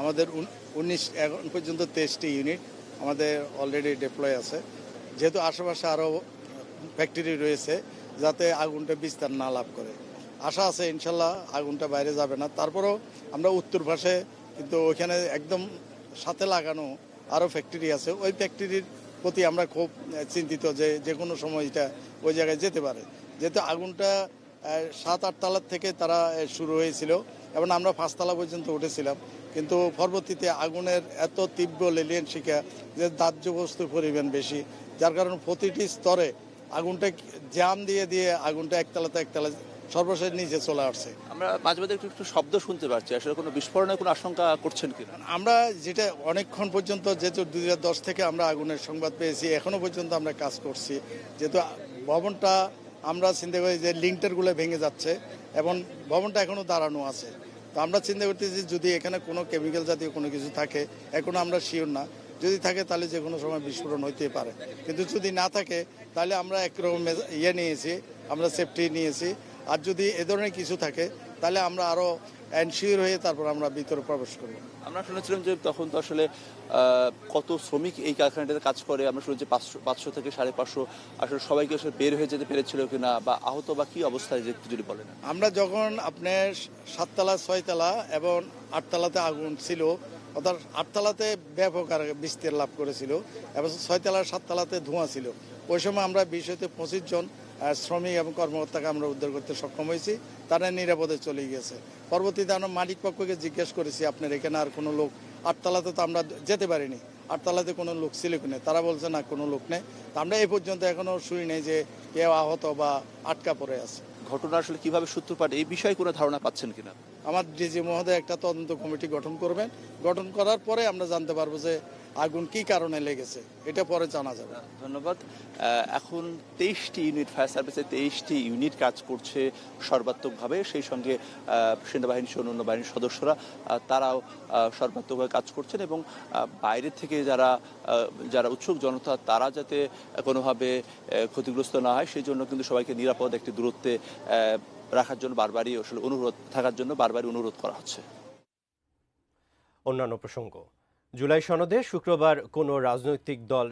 আমাদের উনিশ এখন পর্যন্ত তেইশটি ইউনিট আমাদের অলরেডি ডিপ্লয় আছে। যেহেতু আশেপাশে আরও ফ্যাক্টরি রয়েছে, যাতে আগুনটা বিস্তার না লাভ করে। আশা আছে ইনশাল্লাহ আগুনটা বাইরে যাবে না। তারপরেও আমরা উত্তর পাশে, কিন্তু ওইখানে একদম সাথে লাগানো আরও ফ্যাক্টরি আছে। ওই ফ্যাক্টরির প্রতি আমরা খুব চিন্তিত যে যে কোনো সময় এটা ওই জায়গায় যেতে পারে। যেহেতু আগুনটা সাত আট তালার থেকে তারা শুরু হয়েছিল। এবং আমরা পাঁচতলা পর্যন্ত উঠেছিলাম। কিন্তু পরবর্তীতে আগুনের এত তীব্র লেলিয়ান শিখা যে দাহ্য বস্তুর পরিমাণ বেশি যার কারণে প্রতিটি স্তরে আগুনটা জ্যাম দিয়ে দিয়ে আগুনটা একতলাতে একতলা সর্বশেষ নিচে চলে আসছে। আমরা মাঝে মাঝে একটু একটু শব্দ শুনতে পাচ্ছি আসলে কোনো বিস্ফোরণের কোনো আশঙ্কা করছেন কিনা? আমরা যেটা অনেকক্ষণ পর্যন্ত যেহেতু দুই দশ থেকে আমরা আগুনের সংবাদ পেয়েছি এখনও পর্যন্ত আমরা কাজ করছি। যেহেতু ভবনটা আমরা চিন্তা করি যে লিঙ্কটারগুলো ভেঙে যাচ্ছে এবং ভবনটা এখনও দাঁড়ানো আছে। তো আমরা চিন্তা করতেছি যদি এখানে কোনো কেমিক্যাল জাতীয় কোনো কিছু থাকে, এখনও আমরা শিওর না। যদি থাকে তাহলে যে কোনো সময় বিস্ফোরণ হইতে পারে। কিন্তু যদি না থাকে, তাহলে আমরা একরকম ইয়ে নিয়েছি, আমরা সেফটি নিয়েছি। আর যদি এ ধরনের কিছু থাকে তাহলে আমরা আরও এনশিওর হয়ে তারপর আমরা ভিতরে প্রবেশ করব। আমরা শুনেছিলাম যে তখন তো আসলে কত শ্রমিক এই কারখানাটাতে কাজ করে। আমরা শুনেছি পাঁচশো পাঁচশো থেকে সাড়ে পাঁচশো আসলে সবাইকে আসলে বের হয়ে যেতে পেরেছিল কিনা বা আহত বা কি অবস্থায় যে যদি বলেন। আমরা যখন আপনার সাততলা ছয়তলা এবং আটতলাতে আগুন ছিল অর্থাৎ আটতলাতে ব্যাপক আর বিস্তার লাভ করেছিল এবং ছয়তলা সাততলাতে ধোঁয়া ছিল ওই সময় আমরা বিশ হতে পঁচিশ জন শ্রমিক এবং কর্মকর্তাকে আমরা উদ্ধার করতে সক্ষম হয়েছি। তারা নিরাপদে চলে গেছে পরবর্তীতে আমরা মালিক পক্ষকে জিজ্ঞেস করেছি আপনার এখানে আর কোনো লোক? আটতলাতে তো আমরা যেতে পারিনি। আটতলাতে কোনো লোক ছিল কিনা তারা বলছে না কোনো লোক নেই। তা আমরা এই পর্যন্ত এখনও শুনি নেই যে কেউ আহত বা আটকা পড়ে আছে। ঘটনা আসলে কীভাবে সূত্রপাত এই বিষয়ে কোনো ধারণা পাচ্ছেন কিনা? আমার ডিজি মহোদয় একটা তদন্ত কমিটি গঠন করবেন। গঠন করার পরে আমরা জানতে পারব যে আগুন কি কারণে লেগেছে এটা পরে জানা যাবে। ধন্যবাদ। আহ, এখন তেইশটি ইউনিট ফায়ার সার্ভিসে তেইশটি ইউনিট কাজ করছে সর্বাত্মকভাবে সেই সঙ্গে আহ, সেনাবাহিনী সহ অন্য বাহিনীর সদস্যরা তারাও আহ, সর্বাত্মকভাবে কাজ করছেন এবং বাইরে থেকে যারা আহ, যারা উৎসুক জনতা তারা যাতে কোনোভাবে ক্ষতিগ্রস্ত না হয় সেই জন্য কিন্তু সবাইকে নিরাপদ একটি দূরত্বে আহ, রাখার জন্য বারবারই আসলে অনুরোধ থাকার জন্য বারবারই অনুরোধ করা হচ্ছে। অন্যান্য প্রসঙ্গ। জুলাই সনদে শুক্রবার কোনো রাজনৈতিক দল